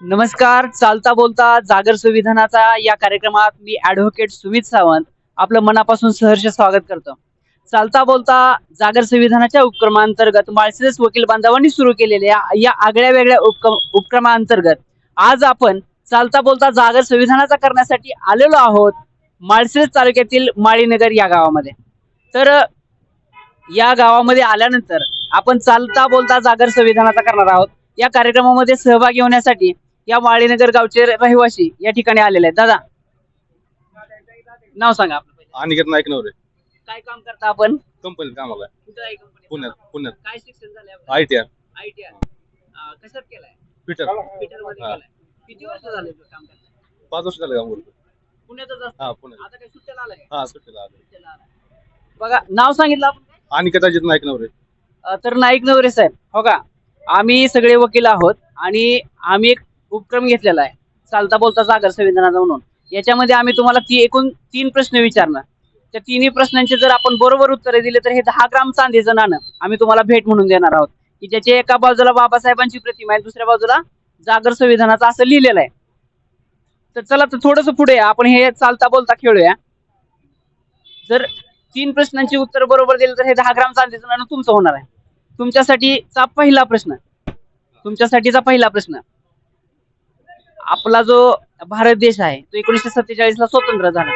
नमस्कार चालता बोलता जागर संविधानाचा या कार्यक्रमात मी ऍडव्होकेट सुमित सावंत आपलं मनापासून सहर्ष स्वागत करतो. चालता बोलता जागर संविधानाच्या उपक्रमांतर्गत माळशिरस वकील बांधवांनी सुरू केलेल्या या आगळ्या वेगळ्या उपक्रम उपक्रमांतर्गत आज आपण चालता बोलता जागर संविधानाचा करण्यासाठी आलेलो आहोत माळशिरस तालुक्यातील माळीनगर या गावामध्ये. तर या गावामध्ये आल्यानंतर आपण चालता बोलता जागर संविधानाचा करणार आहोत. या कार्यक्रमामध्ये सहभागी होण्यासाठी या माळीनगर गावचे रहिवासी या ठिकाणी आलेले आहेत. दादा. नाव सांगा आपलं पहिलं. अनिकेत नाईक नवरे. काय काम करता आपण? कंपनीत कामाला आहे. कुठं आहे company? पुण्यात पुण्यात. काय शिक्षण झालंय आय टी आर. आयटीआय कशात केलाय? ट्विटर ट्विटरमध्ये हा. केलाय. किती वर्ष झाले काम करताय? पाच वर्ष झालं काम करतो पुण्यातच असतो? हा पुण्यात. आता काय सुट्ट्याला आलाय? हा सुट्टीला आलो सुट्ट्याला आलाय. बघा नाव सांगितलं आपण? काय? अनिकेत अजित नाईक नवरे. अ, तर नाईक नवरे साहेब. हो का? आम्ही सगळे वकील आहोत आणि आम्ही एक उपक्रम घेतलेला आहे. चालता बोलता जागर संविधानाचा म्हणून. याच्यामध्ये आम्ही तुम्हाला ती एकूण तीन प्रश्न विचारणार. त्या तिन्ही प्रश्नांचे जर आपण बरोबर उत्तरे दिले तर हे दहा ग्राम चांदीचं नाणं आम्ही तुम्हाला भेट म्हणून देणार आहोत. की ज्याच्या एका बाजूला बाबासाहेबांची प्रतिमा आहे दुसऱ्या बाजूला जागर संविधानाचं असं लिहिलेलं आहे. तर चला तर थोडस पुढे या. आपण हे चालता बोलता खेळूया. जर तीन प्रश्नांची उत्तर बरोबर दिली तर हे दहा ग्राम चांदीचं नाणं तुमचं होणार आहे. तुमच्यासाठीचा पहिला प्रश्न. तुमच्यासाठीचा पहिला प्रश्न. आपला जो भारत देश आहे तो एकोणीसशे सत्तेचाळीस ला स्वतंत्र झाला.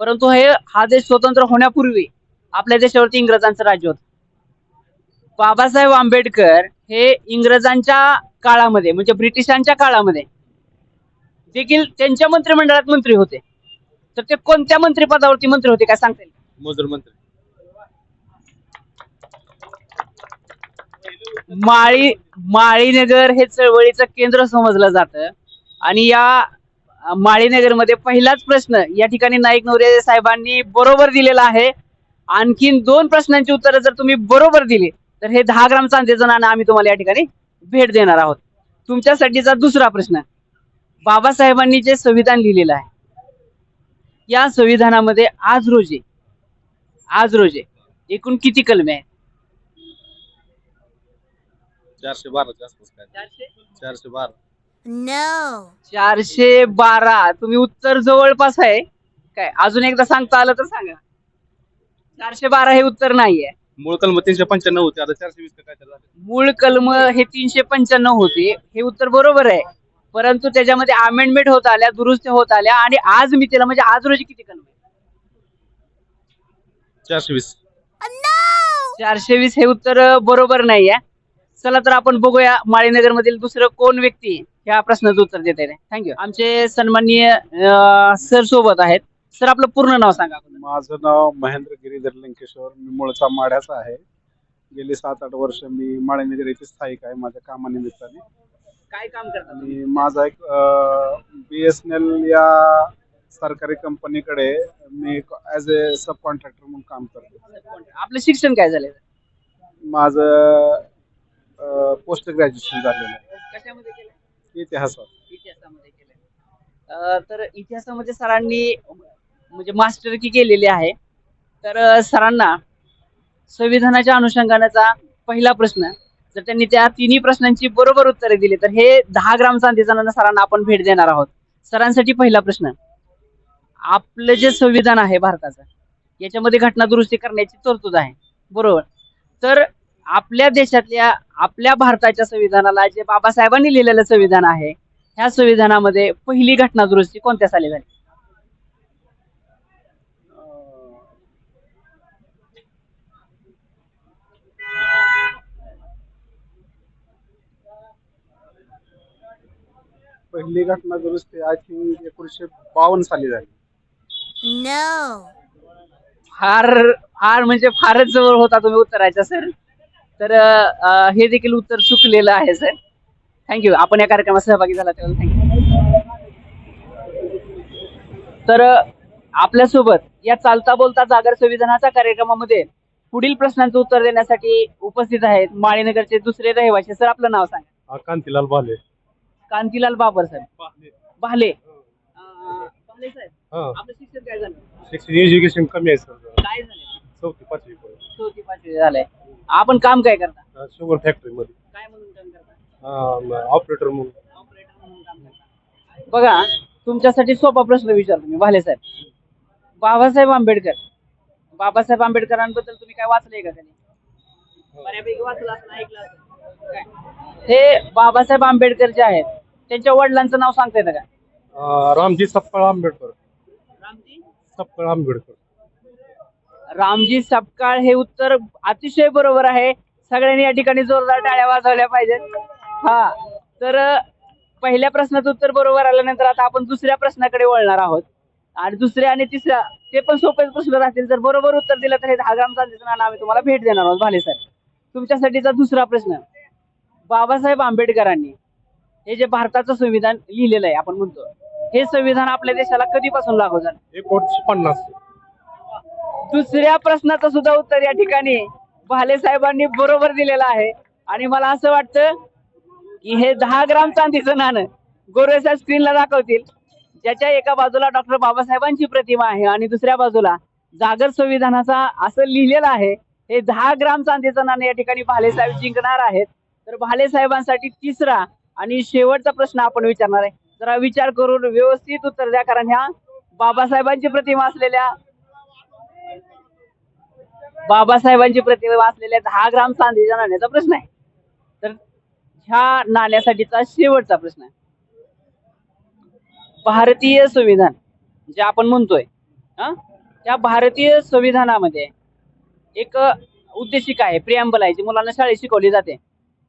परंतु हे हा देश स्वतंत्र होण्यापूर्वी आपल्या देशावरती इंग्रजांचं राज्य होतं. बाबासाहेब आंबेडकर हे इंग्रजांच्या काळामध्ये म्हणजे ब्रिटिशांच्या काळामध्ये देखील त्यांच्या मंत्रिमंडळात मंत्री होते. तर ते कोणत्या मंत्रिपदावरती मंत्री होते काय सांगता येईल? मजूर मंत्री. माळी माळीनगर हे चळवळीचं केंद्र समजलं जातं. आणि या माळीनगरमध्ये पहिलाच प्रश्न या ठिकाणी नाईक नवरे साहेबांनी बरोबर दिलेला आहे. आणखीन दोन प्रश्नांची उत्तरं जर तुम्ही बरोबर दिली तर हे दहा ग्राम चांदीचं नाणं आम्ही तुम्हाला या ठिकाणी भेट देणार आहोत. तुमच्यासाठीचा दुसरा प्रश्न बाबासाहेबांनी जे संविधान लिहिलेलं आहे या संविधानामध्ये आज रोजी आज रोजी एकूण किती कलमे आहेत? चारशे काय चारशे बारा. No. चारशे बारा. तुम्ही उत्तर जवळपास आहे. काय अजून एकदा सांगता आलं तर सांगा. चारशे बारा हे उत्तर नाहीये. मूळ कलम तीनशे पंच्याण्णव होते. आता चारशे वीस काय झाले. मूळ कलम हे तीनशे पंच्याण्णव होते. हे उत्तर बरोबर आहे. परंतु त्याच्यामध्ये अमेंडमेंट होत आल्या दुरुस्त्या होत आल्या आणि आज मी तिला म्हणजे आज रोजी किती कलम आहे? चारशे वीस. चारशे वीस हे उत्तर बरोबर नाहीये. चला तर आपण बघूया माळीनगर मधील दुसरं कोण व्यक्ती ह्या प्रश्नाचं उत्तर देत आहे थँक्यू आमचे सन्माननीय सर सोबत आहेत. सर आपलं पूर्ण नाव सांगा. माझं नाव महेंद्र गिरीधर लंकेश्वर. मी मूळचा माढ्याचा आहे. गेली सात आठ वर्ष मी माळेनगर येथे स्थायिक आहे माझ्या कामानिमित्ताने. काय काम करता तुम्ही? आणि माझा एक बी एस एन एल या सरकारी कंपनीकडे मी ॲज अ सब कॉन्ट्रॅक्टर म्हणून काम करतो. आपलं शिक्षण काय झालं माझं पोस्ट ग्रॅज्युएशन झालेलं आहे. कशामध्ये केलं इतिहासात. इतिहासामध्ये अं, तर इतिहासामध्ये सरांनी म्हणजे मास्टर की केलेली आहे. तर अं, सरांना संविधानाच्या अनुषंगानेचा पहिला प्रश्न जर त्यांनी त्या तिन्ही प्रश्नांची बरोबर उत्तरे दिली तर हे दहा ग्राम चांदीचा नाणं सरांना आपण भेट देणार आहोत. सरांसाठी पहिला प्रश्न आपलं जे संविधान आहे भारताचं याच्यामध्ये घटना दुरुस्ती करण्याची तरतूद आहे. बरोबर. तर आपल्या देशातल्या आपल्या भारताच्या संविधानाला जे बाबासाहेबांनी लिहिलेलं संविधान आहे ह्या संविधानामध्ये पहिली घटना दुरुस्ती कोणत्या साली झाली? पहिली घटना दुरुस्ती आय थिंक एकोणीसशे बावन्न साली झाली. फार फार म्हणजे फारच जवळ होता तुम्ही उत्तराच्या सर. तर अं, हे देखील उत्तर चुकलेलं आहे सर. थँक्यू आपण या कार्यक्रमात सहभागी झाला त्याबद्दल थँक्यू तर अं, आपल्यासोबत या चालता बोलता जागर संविधानाच्या कार्यक्रमामध्ये पुढील प्रश्नांचं उत्तर देण्यासाठी उपस्थित आहेत माळीनगरचे दुसरे रहिवासी. सर आपलं नाव सांगा. कांतीलाल बाले कांतीलाल बाबर सर. भाले. अं, भाले साहेब हा. आपलं शिक्षण काय झालं? शिक्षण एज्युकेशन कमी आहे सर. काय झालं चौथी पाचवी चौथी पाचवी झालंय. आपण काम काय करता? शुगर फॅक्टरी मध्ये. काय म्हणून काम करता? ऑपरेटर म्हणून. ऑपरेटर म्हणून काम करता. बघा तुमच्यासाठी सोपा प्रश्न विचारतो मी भाले साहेब. बाबासाहेब आंबेडकर. बाबासाहेब आंबेडकरांबद्दल तुम्ही काय वाचलंय का कधी? बऱ्यापैकी वाचलं असं ऐकलं असेल. काय? हे बाबासाहेब आंबेडकर जे आहेत त्यांच्या वडिलांचं नाव सांगता येतं का? अं, रामजी सपकाळ आंबेडकर. रामजी? सपकाळ आंबेडकर. रामजी सपकाळ हे उत्तर अतिशय बरोबर आहे. सगळ्यांनी या ठिकाणी जोरदार टाळ्या वाजवल्या पाहिजेत. हा तर पहिल्या प्रश्नाचं उत्तर बरोबर आल्यानंतर आता आपण दुसऱ्या प्रश्नाकडे वळणार आहोत. आणि दुसऱ्या आणि तिसऱ्या ते पण सोपेच प्रश्न राहतील. जर बरोबर उत्तर दिलं तर हे दहा ग्राम चांदीचं नाणं आम्ही तुम्हाला भेट देणार आहोत भाले सर. तुमच्यासाठीचा दुसरा प्रश्न. बाबासाहेब आंबेडकरांनी हे जे भारताचं संविधान लिहिलेलं आहे आपण म्हणतो हे संविधान आपल्या देशाला कधीपासून लागू झालं? एकोणीसशे पन्नास. दुसऱ्या प्रश्नाचं सुद्धा उत्तर या ठिकाणी भाले साहेबांनी बरोबर दिलेलं आहे. आणि मला असं वाटतं की हे दहा ग्राम चांदीचं नाणं गोरेसा स्क्रीनला दाखवतील. ज्याच्या एका बाजूला डॉक्टर बाबासाहेबांची प्रतिमा आहे आणि दुसऱ्या बाजूला जागर संविधानाचा असं लिहिलेलं आहे. हे दहा ग्राम चांदीचं नाणं या ठिकाणी भाले साहेब जिंकणार आहेत. तर भाले साहेबांसाठी तिसरा आणि शेवटचा प्रश्न आपण विचारणार आहे. जरा विचार करून व्यवस्थित उत्तर द्या कारण ह्या बाबासाहेबांची प्रतिमा असलेल्या बाबासाहेबांची प्रतिमा असलेल्या दहा ग्राम चांदीच्या नाण्याचा प्रश्न आहे. तर ह्या नाण्यासाठीचा शेवटचा प्रश्न आहे. भारतीय संविधान जे आपण म्हणतोय हा? त्या भारतीय संविधानामध्ये एक उद्देशिका आहे प्रियांबल आहे जी मुलांना शाळेत शिकवली जाते.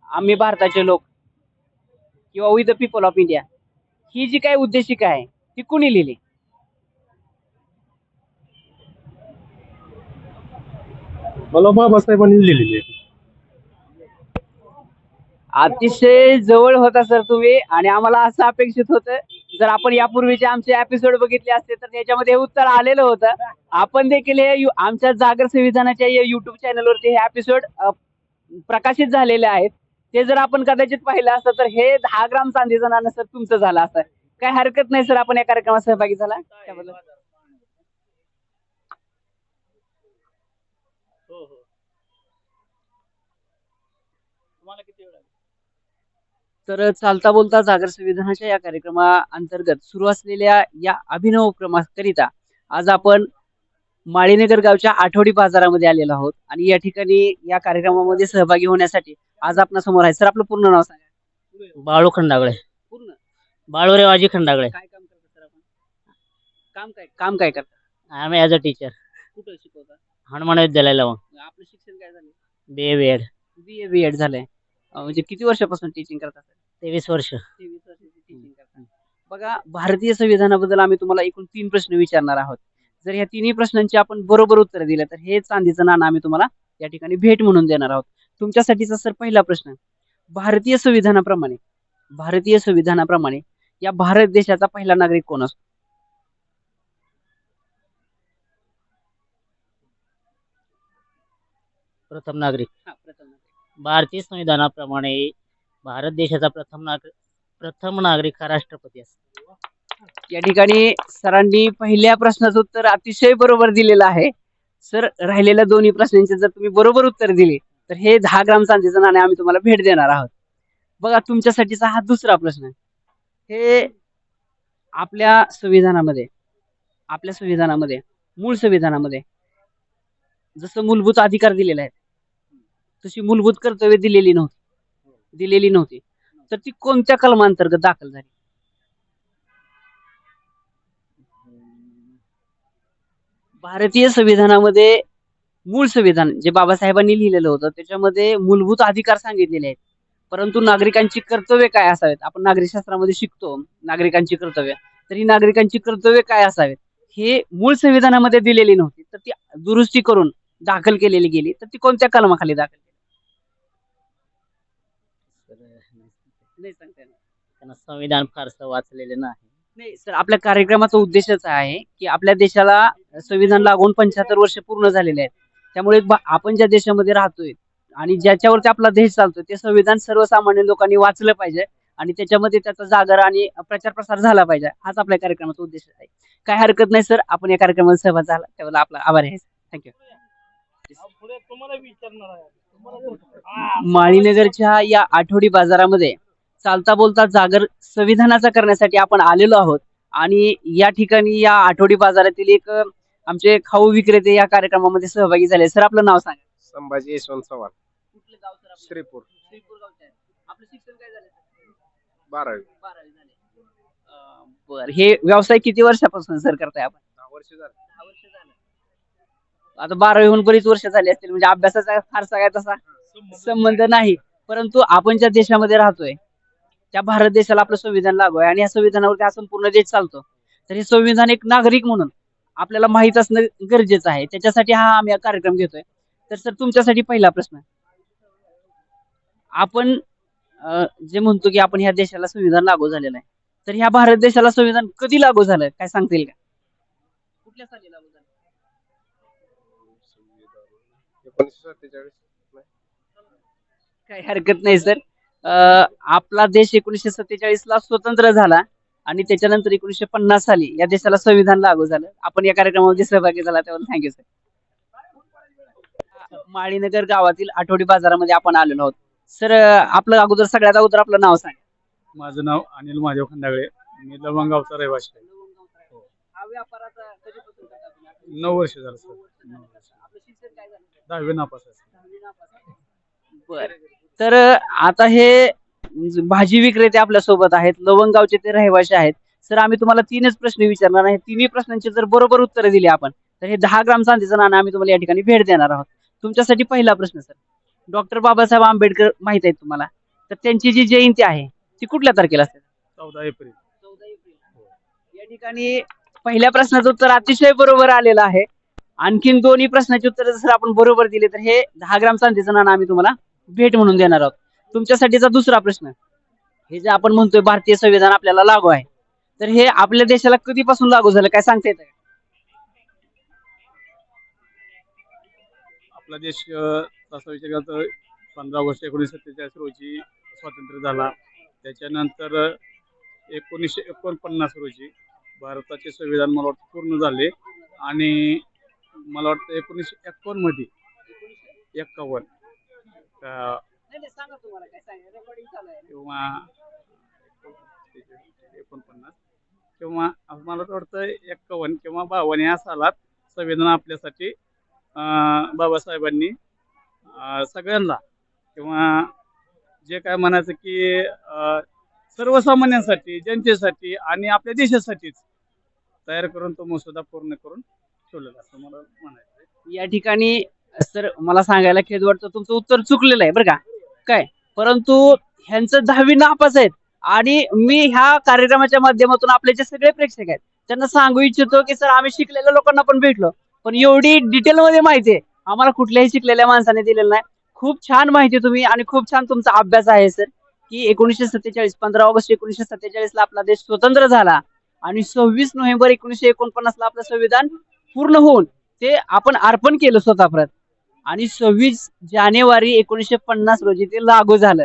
आम्ही भारताचे लोक किंवा we the people of India ही जी काय उद्देशिका आहे ती कुणी लिहिली? मला बाबासाहेबांनी लिहिलेली आहे. अतिशय जवळ होता सर तुम्ही आणि आम्हाला असं अपेक्षित होतं जर आपण यापूर्वीचे आमचे एपिसोड बघितले असते तर त्याच्यामध्ये उत्तर आलेलं होतं. आपण देखील हे आमच्या जागर संविधानाच्या या युट्यूब चॅनलवरती हे एपिसोड प्रकाशित झालेले आहेत. ते जर आपण कदाचित पाहिलं असतं तर हे दहा ग्राम चांदीचं नाणं सर तुमचं झालं असतं. काही हरकत नाही सर आपण या कार्यक्रमात सहभागी झाला. त्याबद्दल तर चालता बोलता जागर संविधानाच्या या कार्यक्रमाअंतर्गत सुरू असलेल्या या अभिनव उपक्रमाकरिता आज आपण माळीनगर गावच्या आठवडी बाजारामध्ये आलेलो आहोत. आणि या ठिकाणी या कार्यक्रमामध्ये सहभागी होण्यासाठी आज आपल्यासमोर आहे. सर आपलं पूर्ण नाव सांगा. बाळू खंडागळे. पूर्ण. बाळूरेवाजी खंडागळे. काय काम करता सर आपण? काम काय काम काय करता? एम ॲज अ टीचर कुठं शिकवता? हनुमान विद्यालयाला आपलं शिक्षण काय झालं? बी ए बी एड बी ए बी एड झालंय. म्हणजे किती वर्षापासून टीचिंग करता सर तेवीस वर्ष. तेवीस वर्षाची टीचिंग करता बघा भारतीय संविधानाबद्दल आम्ही तुम्हाला एकूण तीन प्रश्न विचारणार आहोत. जर ह्या तिन्ही प्रश्नांची आपण बरोबर उत्तर दिलं तर हे चांदीचं नाणं आम्ही तुम्हाला या ठिकाणी भेट म्हणून देणार आहोत. तुमच्यासाठीचा सर पहिला प्रश्न भारतीय संविधानाप्रमाणे भारतीय संविधानाप्रमाणे या भारत देशाचा पहिला नागरिक कोण असतो? प्रथम नागरिक. प्रथम नागरिक. भारतीय संविधानाप्रमाणे भारत देशाचा प्रथम नागरिक प्रथम नागरिक हा राष्ट्रपती असतो. या ठिकाणी सरांनी पहिल्या प्रश्नाचं उत्तर अतिशय बरोबर दिलेलं आहे. सर राहिलेल्या दोन्ही प्रश्नांचे जर तुम्ही बरोबर उत्तर दिले तर हे दहा ग्राम चांदीचं नाणे आम्ही तुम्हाला भेट देणार आहोत. बघा तुमच्यासाठीचा हा दुसरा प्रश्न आहे. हे आपल्या संविधानामध्ये आपल्या संविधानामध्ये मूळ संविधानामध्ये जसं मूलभूत अधिकार दिलेले आहेत तशी मूलभूत कर्तव्य दिलेली नव्हती. दिलेली नव्हती. तर ती कोणत्या कलमांतर्गत दाखल झाली? भारतीय संविधानामध्ये मूळ संविधान जे बाबासाहेबांनी लिहिलेलं होतं त्याच्यामध्ये मूलभूत अधिकार सांगितलेले आहेत. परंतु नागरिकांची कर्तव्य काय असावेत? आपण नागरिकशास्त्रामध्ये शिकतो नागरिकांची कर्तव्य. तर ही नागरिकांची कर्तव्य काय असावेत? हे मूळ संविधानामध्ये दिलेली नव्हती. तर ती दुरुस्ती करून दाखल केलेली गेली. तर ती कोणत्या कलमाखाली दाखल नाही सांगता येणार. त्यांना संविधान फारसं वाचलेलं नाही. नाही सर आपल्या कार्यक्रमाचा उद्देशच आहे की आपल्या देशाला संविधान लागून पंच्याहत्तर वर्ष पूर्ण झालेले आहेत. त्यामुळे बा- आपण ज्या देशामध्ये राहतोय आणि ज्याच्यावरती आपला देश चालतोय ते संविधान सर्वसामान्य लोकांनी वाचलं पाहिजे आणि त्याच्यामध्ये त्याचा जागर आणि प्रचार प्रसार झाला पाहिजे. हाच आपल्या कार्यक्रमाचा उद्देश आहे. काय हरकत नाही सर. आपण या कार्यक्रमात सहभाग झाला. त्यावेळेला आपला आभार आहे थँक्यू माळीनगरच्या या आठवडी बाजारामध्ये चालता बोलता जागर संविधानाचा करण्यासाठी आपण आलेलो आहोत. आणि या ठिकाणी या आठवडी बाजारातील एक आमचे खाऊ विक्रेते या कार्यक्रमामध्ये सहभागी झाले. सर आपलं नाव सांगा. संभाजी यशवंत चव्हाण. कुठलं गाव सर आपलं? श्रीपूर. श्रीपूर गावचे आहे. आपलं शिक्षण काय झालं सर? बारावी. बारावी झाले. अं, बर. हे व्यवसाय किती वर्षापासून सर करताय आपण? दहा वर्ष झालं. दहा वर्ष झालं. आता बारावीहून बरीच वर्ष झाली असतील. म्हणजे अभ्यासाचा फारसा काय तसा संबंध नाही. परंतु आपण ज्या देशामध्ये राहतोय त्या भारत देशाला आपलं संविधान लागू आहे आणि या संविधानावरती हा संपूर्ण देश चालतो तर हे संविधान एक नागरिक म्हणून आपल्याला माहीत असणं गरजेचं आहे. त्याच्यासाठी हा आम्ही कार्यक्रम घेतोय. तर सर तुमच्यासाठी पहिला प्रश्न आपण जे म्हणतो की आपण ह्या देशाला संविधान लागू झालेलं आहे तर ह्या भारत देशाला संविधान कधी लागू झालं काय सांगता येईल का? कुठल्या साली लागू झालं काही हरकत नाही सर. आपला देश एकोणीसशे सत्तेचाळीस ला स्वतंत्र झाला आणि त्याच्यानंतर एकोणीसशे पन्नास साली या देशाला संविधान लागू झालं. आपण या कार्यक्रमामध्ये सहभागी झाला त्याबद्दल थँक्यू सर माळीनगर गावातील आठवडी बाजारामध्ये आपण आलेलो आहोत. सर आपलं अगोदर सगळ्यात अगोदर आपलं नाव सांग. माझं नाव अनिल महादेव खंडागळे. मी लवंगावचा रहिवासी आहे? नऊ वर्ष झालं सर दहावी नापास बर. तर आता हे भाजी विक्रेते आपल्यासोबत आहेत. लवंगावचे ते रहिवासी आहेत. सर आम्ही तुम्हाला तीनच प्रश्न विचारणार आहे. तिन्ही प्रश्नांची जर बरोबर उत्तरं दिली आपण तर हे दहा ग्राम चांदीचं नाणं आम्ही तुम्हाला या ठिकाणी भेट देणार आहोत. तुमच्यासाठी पहिला प्रश्न सर. डॉक्टर बाबासाहेब आंबेडकर माहीत आहेत तुम्हाला. तर त्यांची जी जयंती आहे ती कुठल्या तारखेला असते चौदा एप्रिल. चौदा एप्रिल. या ठिकाणी पहिल्या प्रश्नाचं उत्तर अतिशय बरोबर आलेलं आहे. आणखीन दोन्ही प्रश्नाची उत्तर जर आपण बरोबर दिले तर हे दहा ग्राम चांदीचं नाणं आम्ही तुम्हाला भेट म्हणून देणार आहोत. तुमच्यासाठीचा दुसरा प्रश्न. हे जे आपण म्हणतोय भारतीय संविधान आपल्याला लागू आहे. तर हे आपल्या देशाला कधीपासून लागू झालं काय सांगता येतं आपला देश अ, तसा विचार केला तर पंधरा ऑगस्ट एकोणीसशे सत्तेचाळीस रोजी स्वातंत्र्य झाला. त्याच्यानंतर एकोणीसशे एकोणपन्नास रोजी भारताचे संविधान मला वाटतं पूर्ण झाले. आणि मला वाटतं एकोणीसशे एकावन्नमध्ये एकावन्न किंवा एकोणपन्नास. किंवा मला वाटतं एक्कावन्न किंवा बावन्न या सालात संविधान आपल्यासाठी अं, बाबासाहेबांनी सगळ्यांना किंवा जे काय म्हणायचं की अं, सर्वसामान्यांसाठी जनतेसाठी आणि आपल्या देशासाठीच तयार करून तो मसुदा पूर्ण करून ठेवलेला असं मला म्हणायचं. या ठिकाणी सर मला सांगायला खेद वाटतं तुमचं उत्तर चुकलेलं आहे बरं का? काय? परंतु ह्यांचं दहावी नापास आहेत. आणि मी ह्या कार्यक्रमाच्या माध्यमातून आपले जे सगळे प्रेक्षक आहेत त्यांना सांगू इच्छितो की सर आम्ही शिकलेल्या लोकांना पण भेटलो. पण एवढी डिटेल मध्ये माहिती आहे. आम्हाला कुठल्याही शिकलेल्या माणसाने दिलेलं नाही. खूप छान माहिती तुम्ही आणि खूप छान तुमचा अभ्यास आहे सर की एकोणीसशे सत्तेचाळीस पंधरा ऑगस्ट एकोणीसशे सत्तेचाळीस ला आपला देश स्वतंत्र झाला आणि सव्वीस नोव्हेंबर एकोणीसशे एकोणपन्नास ला आपलं संविधान पूर्ण होऊन ते आपण अर्पण केलं स्वतः परत आणि सव्वीस जानेवारी एकोणीसशे पन्नास रोजी ते लागू झालं.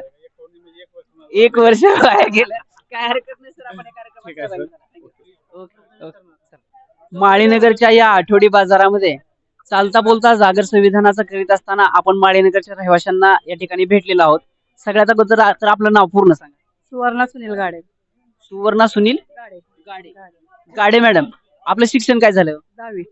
एक वर्ष वाया गेलं. काय हरकत नाही सर आपण या कार्यक्रमात ठीक आहे, सर. सहभागी झाला. Okay, okay. माळीनगरच्या या आठवडी बाजारामध्ये चालता बोलता जागर संविधानाचं करीत असताना आपण माळीनगरच्या रहिवाशांना या ठिकाणी भेटलेलो आहोत. सगळ्यात अगोदर आ- तर आपलं नाव पूर्ण सांगा. सुवर्णा सुनील गाडे. सुवर्णा सुनील गाडे. गाडे. गाडे मॅडम. आपलं शिक्षण काय झालं? दहावी.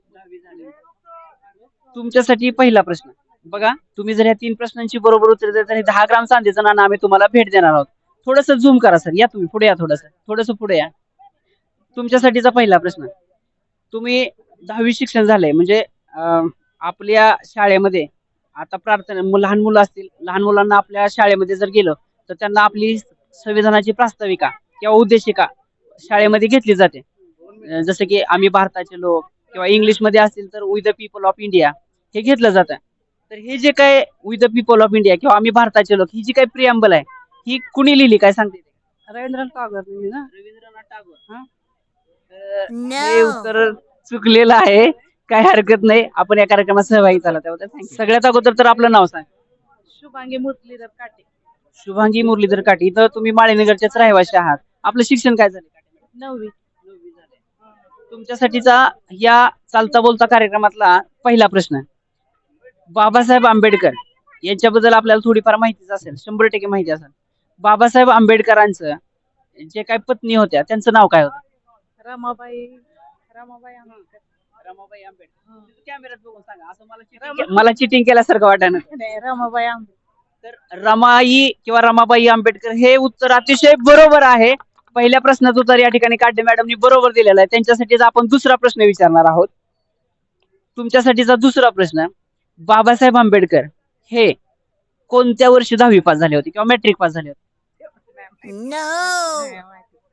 तुमच्यासाठी पहिला प्रश्न. बघा तुम्ही जर या तीन प्रश्नांची बरोबर उत्तर दिली तर दहा ग्राम चांदीचं नाणं आम्ही तुम्हाला भेट देणार आहोत. थोडस झूम करा सर या तुम्ही पुढे या थोडस. थोडस पुढे या. तुमच्यासाठीचा पहिला प्रश्न. तुम्ही दहावी शिक्षण झालंय म्हणजे आपल्या शाळेमध्ये आता प्रार्थना लहान मुलं असतील लहान मुलांना आपल्या शाळेमध्ये जर गेलो तर त्यांना आपली संविधानाची प्रास्ताविका किंवा उद्देशिका शाळेमध्ये घेतली जाते. जसं की आम्ही भारताचे लोक किंवा इंग्लिशमध्ये असतील तर with the people of India हे घेतलं जातं. तर हे जे काय with the people of India किंवा आम्ही भारताचे लोक ही जी काही प्रियांबल आहे ही कुणी लिहिली? काय सांगते रवींद्रनाथ टागोर लिहिली ना? रवींद्रनाथ टागोर. हा. हे. उत्तर चुकलेलं आहे. काय हरकत नाही. आपण या कार्यक्रमात सहभागी झाला त्याबद्दल. सगळ्यात अगोदर तर आपलं नाव सांग. शुभांगी मुरलीधर काटे. शुभांगी मुरलीधर काटे. इथं तुम्ही माळीनगरच्याच रहिवासी आहात. आपलं शिक्षण काय झालं? नववी. तुमच्यासाठीचा या चालता बोलता कार्यक्रमातला पहिला प्रश्न बाबासाहेब आंबेडकर यांच्याबद्दल आपल्याला थोडीफार माहितीच असेल शंभर टक्के माहिती असेल. बाबासाहेब आंबेडकरांचं जे काही पत्नी होत्या त्यांचं नाव काय होतं? रमाबाई रमाबाई आंबेडकर. रमाबाई आंबेडकर. कॅमेऱ्यात बघून सांगा असं मला चिटिंग केल्यासारखं वाटणं नाही, रमाबाई आंबेडकर. तर रमाई किंवा रमाबाई आंबेडकर हे उत्तर अतिशय बरोबर आहे. पहिल्या प्रश्नाचं उत्तर या ठिकाणी काढे मॅडमनी बरोबर दिलेलं आहे. त्यांच्यासाठीच आपण दुसरा प्रश्न विचारणार आहोत. तुमच्यासाठीचा दुसरा प्रश्न बाबासाहेब आंबेडकर हे कोणत्या वर्षी दहावी पास झाले होते किंवा मॅट्रिक पास झाले होते.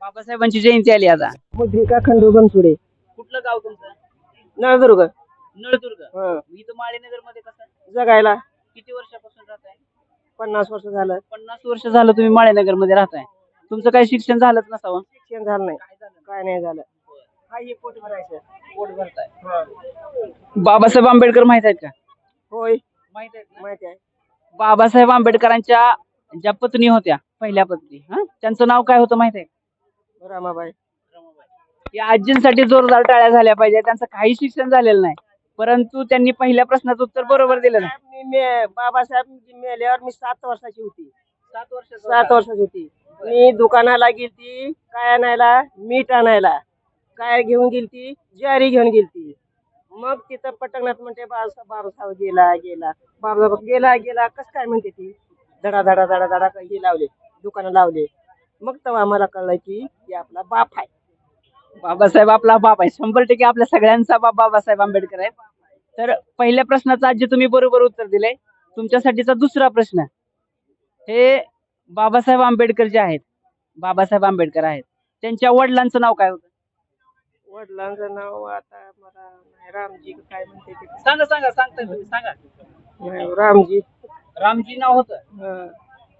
बाबासाहेबांची जयंती आली आता. मुद्रिका खंडू बनसुडे कुठलं गाव तुमचं? नळदुर्ग. नळदुर्ग. हं. इथं माळीनगरमध्ये कसं? जगायला. किती वर्षापासून राहताय? पन्नास वर्ष झालं. पन्नास वर्ष झालं तुम्ही माळीनगरमध्ये राहताय. तुमचं काही शिक्षण झालंच नसावं? शिक्षण झालं नाही. काय नाही झालं. हा हे पोट भरायचं. पोट भरताय. बाबासाहेब आंबेडकर माहीत आहेत का? होय. माहीत आहेत ना? माहिती आहे. बाबासाहेब आंबेडकरांच्या ज्या पत्नी होत्या पहिल्या पत्नी हा? त्यांचं नाव काय होतं माहीत आहे? रामाबाई. या आजींसाठी जोरदार टाळ्या झाल्या पाहिजे त्यांचं काही शिक्षण झालेलं नाही. परंतु त्यांनी पहिल्या प्रश्नाचं उत्तर बरोबर दिलं नाही. मी मे- बाबासाहेब मेल्यावर मी सात वर्षाची होती. सात वर्ष सात वर्षाची होती. मी दुकानाला गेलती काय आणायला? मीठ आणायला. काय घेऊन गेलती? ज्वारी घेऊन गेलती. मग तिथं पटकनाथ म्हणते बाबा बाबासाहेब गेला गेला. बाबा गेला गेला. कसं काय म्हणते ती? धडा धडा धडा धडा हे लावले दुकानं लावले. मग तेव्हा आम्हाला कळलं की हे आपला बाप आहे. बाबासाहेब आपला बाप आहे. शंभर टक्के आपल्या सगळ्यांचा बाप बाबासाहेब आंबेडकर आहे. तर पहिल्या प्रश्नाचं आजी तुम्ही बरोबर उत्तर दिलंय तुमच्यासाठीचा दुसरा प्रश्न हे बाबासाहेब आंबेडकर जे आहेत बाबासाहेब आंबेडकर आहेत त्यांच्या वडिलांचं नाव काय होतं? वडिलांचं नाव आता मला नाही, रामजी का काय म्हणते ते. सांगा सांगा सांगता तुम्ही सांगा. नाही, रामजी. रामजी नाव होतं? हं.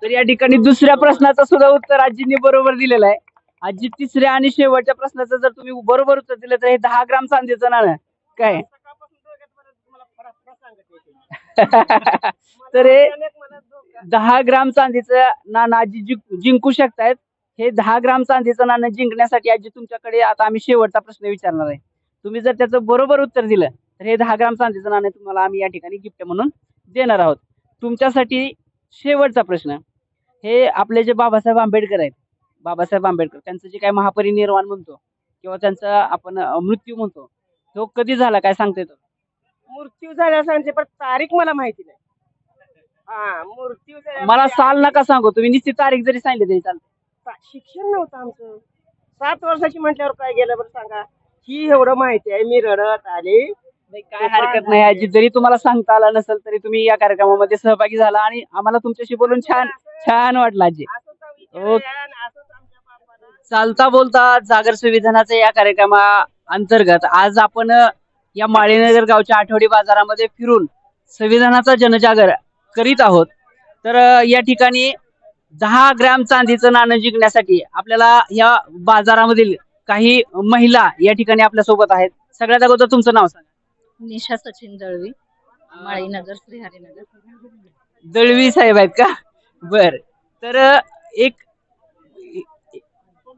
तर या ठिकाणी दुसऱ्या प्रश्नाचं सुद्धा उत्तर आजींनी बरोबर दिलेलं आहे. आजी तिसऱ्या आणि शेवटच्या प्रश्नाचं जर तुम्ही बरोबर उत्तर दिलं तर हे दहा ग्राम चांदीचं नाणं काय? तर हे दहा ग्राम चांदीचं नाणं आजी जिंक- जिंकू शकतायत. हे दहा ग्राम चांदीचं नाणं जिंकण्यासाठी आजी तुमच्याकडे आता आम्ही शेवटचा प्रश्न विचारणार आहे. तुम्ही जर त्याचं बरोबर उत्तर दिलं तर हे दहा ग्राम चांदीचं नाणं तुम्हाला आम्ही या ठिकाणी गिफ्ट म्हणून देणार आहोत. तुमच्यासाठी शेवटचा प्रश्न हे आपले जे बाबासाहेब आंबेडकर आहेत बाबासाहेब आंबेडकर त्यांचं जे काही महापरिनिर्वाण म्हणतो किंवा त्यांचा आपण मृत्यू म्हणतो तो कधी झाला काय सांगता येतो मृत्यू झाला सांगते पण तारीख मला माहिती नाही. हा मृत्यू झाला मला साल नका सांगू तुम्ही निश्चित तारीख जरी सांगितली तरी चालते शिक्षण नव्हतं आमचं. सात वर्षाची म्हटल्यावर काय गेलं बरं सांगा? ही एवढं माहिती आहे मी रडत आले. काय हरकत नाही आजी. जरी तुम्हाला सांगता आलं नसेल तरी तुम्ही या कार्यक्रमामध्ये सहभागी झाला आणि आम्हाला तुमच्याशी बोलून छान छान वाटलं आजी. असंच आणि असंच आमच्या चालता बोलता जागर संविधानाच्या या कार्यक्रमा अंतर्गत आज आपण अ, या माळीनगर गावच्या आठवडी बाजारामध्ये फिरून संविधानाचा जनजागर करीत आहोत. तर अ, या ठिकाणी दहा ग्रॅम चांदीचं नाणं जिंकण्यासाठी आपल्याला या बाजारामधील काही महिला या ठिकाणी आपल्यासोबत आहेत. सगळ्यात अगोदर तुमचं नाव सांगा. निशा सचिन दळवी माळीनगर श्रीहरीनगर दळवी साहेब आहेत का? बर. तर एक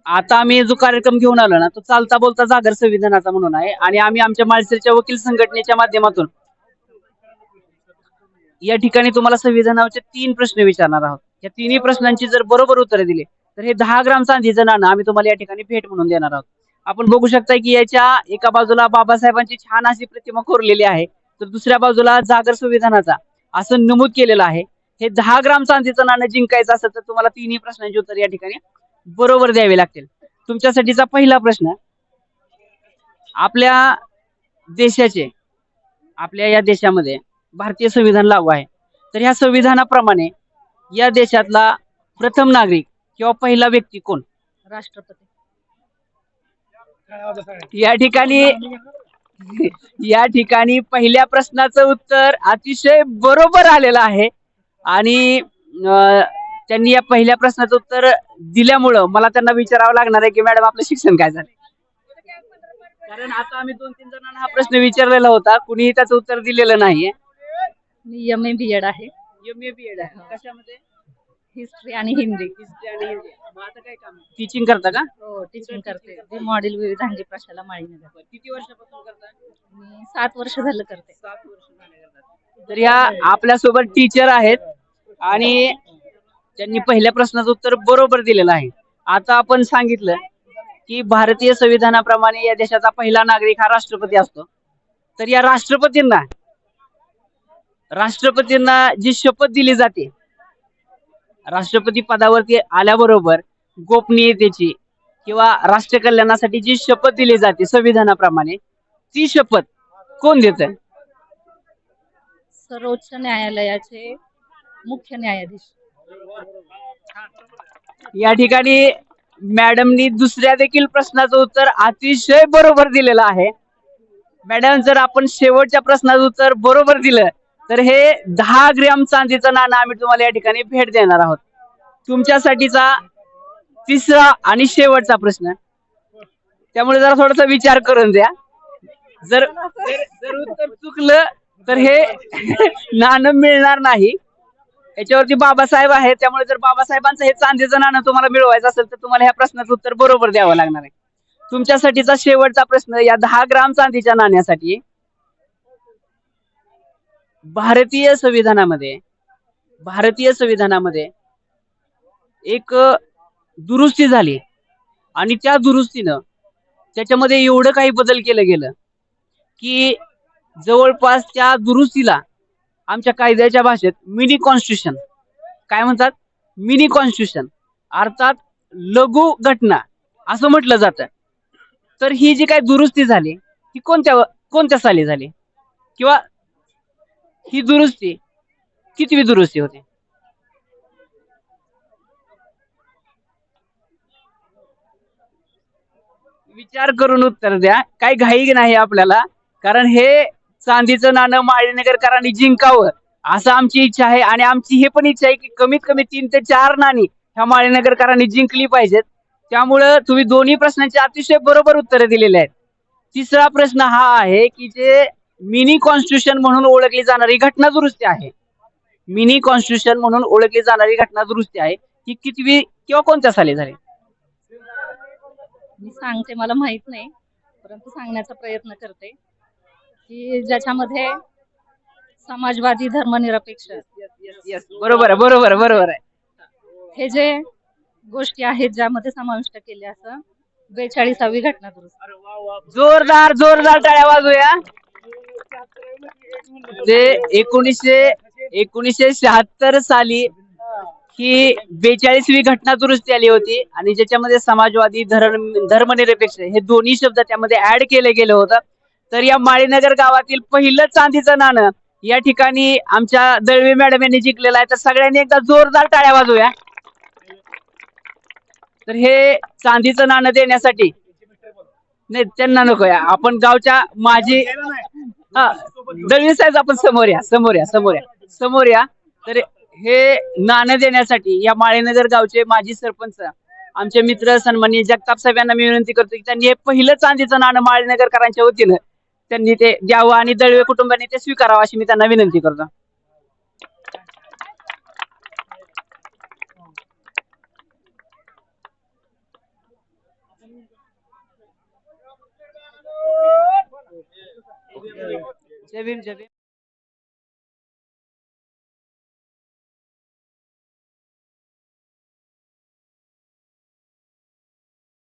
आता आम्ही जो कार्यक्रम घेऊन आलो ना तो चालता बोलता जागर संविधानाचा म्हणून आहे. आणि आम्ही आमच्या माळसेरच्या वकील संघटनेच्या माध्यमातून या ठिकाणी तुम्हाला संविधानाचे तीन प्रश्न विचारणार आहोत. या तिन्ही प्रश्नांची जर बरोबर उत्तरे दिली तर हे दहा ग्राम चांदीचं नाणं आम्ही तुम्हाला या ठिकाणी भेट म्हणून देणार आहोत. आपण बघू शकता की याच्या एका बाजूला बाबासाहेबांची छान अशी प्रतिमा कोरलेली आहे तर दुसऱ्या बाजूला जागर संविधानाचा असं नमूद केलेलं आहे. हे दहा ग्राम चांदीचं नाणं जिंकायचं असेल तर तुम्हाला तिन्ही प्रश्नांची उत्तर या ठिकाणी बरोबर द्यावी लागतील. तुमच्यासाठीचा पहिला प्रश्न आपल्या देशाचे आपल्या या देशामध्ये भारतीय संविधान लागू आहे. तर ह्या संविधानाप्रमाणे या देशातला प्रथम नागरिक किंवा पहिला व्यक्ती कोण? राष्ट्रपती. या ठिकाणी या ठिकाणी पहिल्या प्रश्नाचं उत्तर अतिशय बरोबर आलेलं आहे. आणि त्यांनी या पहिल्या प्रश्नाचं उत्तर दिल्यामुळं मला त्यांना विचारावं लागणार आहे की मॅडम आपलं शिक्षण काय झालं? कारण आता आम्ही दोन तीन जणांना हा प्रश्न विचारलेला होता. कुणीही त्याचं उत्तर दिलेलं नाहीये. मी एम एड आहे. एम ए बी एड आहे कशामध्ये हिस्ट्री आणि हिंदी हिस्ट्री आणि हिंदी मग आता काय काम टीचिंग करता का? हो टीचिंग करते. मी मॉडेल विविधांगी प्रशाला माळीनगर किती वर्षापासून करता? मी सात वर्ष झालं करते. सात वर्ष झाले करतात. तर ह्या आपल्यासोबत टीचर आहेत आणि त्यांनी पहिल्या प्रश्नाचं उत्तर बरोबर दिलेलं आहे. आता आपण सांगितलं की भारतीय संविधानाप्रमाणे या देशाचा पहिला नागरिक हा राष्ट्रपती असतो. तर या राष्ट्रपतींना राष्ट्रपतींना जी शपथ दिली जाते राष्ट्रपती पदावरती आल्याबरोबर गोपनीयतेची किंवा राष्ट्र कल्याणासाठी जी शपथ दिली जाते संविधानाप्रमाणे ती शपथ कोण देत? सर्वोच्च न्यायालयाचे मुख्य न्यायाधीश. या ठिकाणी मॅडमनी दुसऱ्या देखील प्रश्नाचं उत्तर अतिशय बरोबर दिलेलं आहे. मॅडम जर आपण शेवटच्या प्रश्नाचं उत्तर बरोबर दिलं तर हे दहा ग्रॅम चांदीचं नाणं आम्ही तुम्हाला या ठिकाणी भेट देणार आहोत. तुमच्यासाठीचा तिसरा आणि शेवटचा प्रश्न. त्यामुळे जरा थोडासा विचार करून द्या. जर जर उत्तर चुकलं तर हे नाणं मिळणार नाही. याच्यावरती बाबासाहेब आहेत त्यामुळे जर बाबासाहेबांचं हे चांदीचं नाणं तुम्हाला मिळवायचं असेल तर तुम्हाला ह्या प्रश्नाचं उत्तर बरोबर द्यावं लागणार आहे. तुमच्यासाठीचा शेवटचा प्रश्न या दहा ग्राम चांदीच्या नाण्यासाठी. भारतीय संविधानामध्ये भारतीय संविधानामध्ये एक दुरुस्ती झाली. आणि त्या दुरुस्तीनं त्याच्यामध्ये एवढं काही बदल केलं गेलं की जवळपास त्या दुरुस्तीला आमच्या कायद्याच्या भाषेत मिनी कॉन्स्टिट्यूशन काय म्हणतात? मिनी कॉन्स्टिट्यूशन अर्थात लघु घटना असं म्हटलं जातं. तर ही जी काही दुरुस्ती झाली ती कोणत्या कोणत्या साली झाली? किंवा ही दुरुस्ती कितवी दुरुस्ती होती? विचार करून उत्तर द्या. काही घाई नाही आपल्याला. कारण हे चांदीचं नाणं माळीनगरकरांनी जिंकावं असं आमची इच्छा आहे. आणि आमची हे पण इच्छा आहे की कमीत कमी तीन ते चार नाणी ह्या माळीनगरकरांनी जिंकली पाहिजेत. त्यामुळं तुम्ही दोन्ही प्रश्नांची अतिशय बरोबर उत्तरं दिलेली आहेत. तिसरा प्रश्न हा आहे की जे मिनी कॉन्स्टिट्यूशन म्हणून ओळखली जाणारी घटना दुरुस्ती आहे. मिनी कॉन्स्टिट्यूशन म्हणून ओळखली जाणारी घटना दुरुस्ती आहे. ही कितवी किंवा कोणत्या साली झाली? मी सांगते मला माहीत नाही परंतु सांगण्याचा प्रयत्न करते की ज्याच्यामध्ये समाजवादी धर्मनिरपेक्ष बरोबर आहे बरोबर बरोबर आहे. हे जे गोष्टी आहेत ज्यामध्ये समाविष्ट केले असं बेचाळीसावी घटना दुरुस्ती. जोरदार जोरदार टाळ्या वाजूया ते एकोणीसशे एकोणीसशे शहात्तर साली ही बेचाळीसवी घटना दुरुस्ती आली होती आणि ज्याच्यामध्ये समाजवादी धर्म धर्मनिरपेक्ष हे दोन्ही शब्द त्यामध्ये ऍड केले गेले होतं. तर या माळीनगर गावातील पहिलं चांदीचं नाणं या ठिकाणी आमच्या दळवी मॅडम यांनी जिंकलेलं आहे. तर सगळ्यांनी एकदा जोरदार टाळ्या वाजूया तर हे चांदीचं नाणं देण्यासाठी नाही त्यांना नको या आपण गावच्या माझी दळवी साहेब आपण समोर या समोर या समोर या. समोर या. तर हे नाणं देण्यासाठी या माळेनगर गावचे माजी सरपंच आमचे मित्र सन्माननीय जगताप साहेब यांना मी विनंती करतो की त्यांनी हे पहिलं चांदीचं नाणं माळेनगरकरांच्या वतीनं त्यांनी ते द्यावं आणि दळवे कुटुंबाने ते स्वीकारावं अशी मी त्यांना विनंती करतो. जय भीम जय भीम.